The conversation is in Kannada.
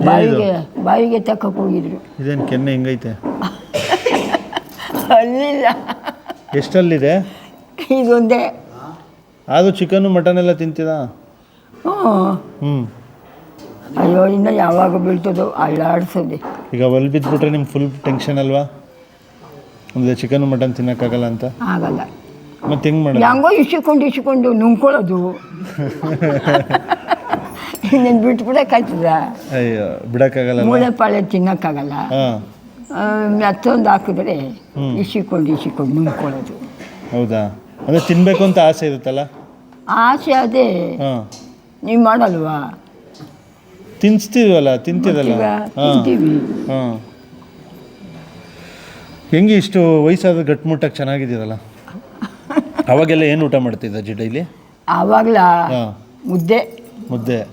ಬಾವಿಗೆ ಬಾವಿಗೆ ತಕ್ಕಕ್ಕೆ ಹೋಗಿದ್ರು. ಇದೇನು ಕೆನ್ನೆ ಹಿಂಗೈತೆ? ಅಲ್ಲಿಲ್ಲ. ಎಷ್ಟಲ್ಲಿದೆ? ಇದೊಂದೇ. ಅದು ಚಿಕನ್ನು ಮಟನ್ ಎಲ್ಲ ತಿಂತಿದ ಹ್ಞೂ. ಹ್ಞೂ ಅಯ್ಯೋ ಇನ್ನು ಯಾವಾಗ ಬೀಳ್ತದೋ ಅಲ್ಲಾಡ್ಸೋದೆ. ಈಗ ಒಲ್ ಬಿದ್ದುಬಿಟ್ರೆ ನಿಮ್ಗೆ ಫುಲ್ ಟೆನ್ಷನ್ ಅಲ್ವಾ? ಅಂದರೆ ಚಿಕನ್ ಮಟನ್ ತಿನ್ನೋಕ್ಕಾಗಲ್ಲ ಅಂತ? ಆಗಲ್ಲ. ಮತ್ತೆ ಹೆಂಗೆ ಮಾಡೋದು? ಹೆಂಗೋ ಇಸಿಕೊಂಡು ಇಸಿಕೊಂಡು ನುಂಗ್ಕೊಳ್ಳೋದು. ಇನ್ನೇನು ಬಿಟ್ಬಿಡಕ್ಕಾಯ್ತದ ಅಯ್ಯೋ ಬಿಡೋಕ್ಕಾಗಲ್ಲ ಮೂಳೆ ಪಾಳೆ ತಿನ್ನೋಕ್ಕಾಗಲ್ಲ? ಹಾಂ. ಮತ್ತೊಂದು ಹಾಕಿದ್ರೆ. ಇಸಿಕೊಂಡು ಇಸಿಕೊಂಡು ನುಂಗ್ಕೊಳ್ಳೋದು. ಹೌದಾ? ಅಂದರೆ ತಿನ್ನಬೇಕು ಅಂತ ಆಸೆ ಇರುತ್ತಲ್ಲ? ಆಸೆ ಅದೇ. ಹಾಂ. ನೀವು ಮಾಡಲ್ವಾ? ತಿನ್ಸ್ತೀವಲ್ಲ ತಿಂತೀರಲ್ಲ? ಈಗ ಹಾಂ. ತಿಂತೀವಿ. ಹಾಂ. ಹೆಂಗೆ ಇಷ್ಟು ವಯಸ್ಸಾದ ಗಟ್ಮುಟ್ಟಾಗಿ ಚೆನ್ನಾಗಿದ್ದೀರಲ್ಲ? ಅವಾಗೆಲ್ಲ ಏನು ಊಟ ಮಾಡ್ತಿದ್ದ ಅಜ್ಜಿ ಡೈಲಿ? ಆವಾಗಲ ಹಾಂ. ಮುದ್ದೆ. ಮುದ್ದೆ.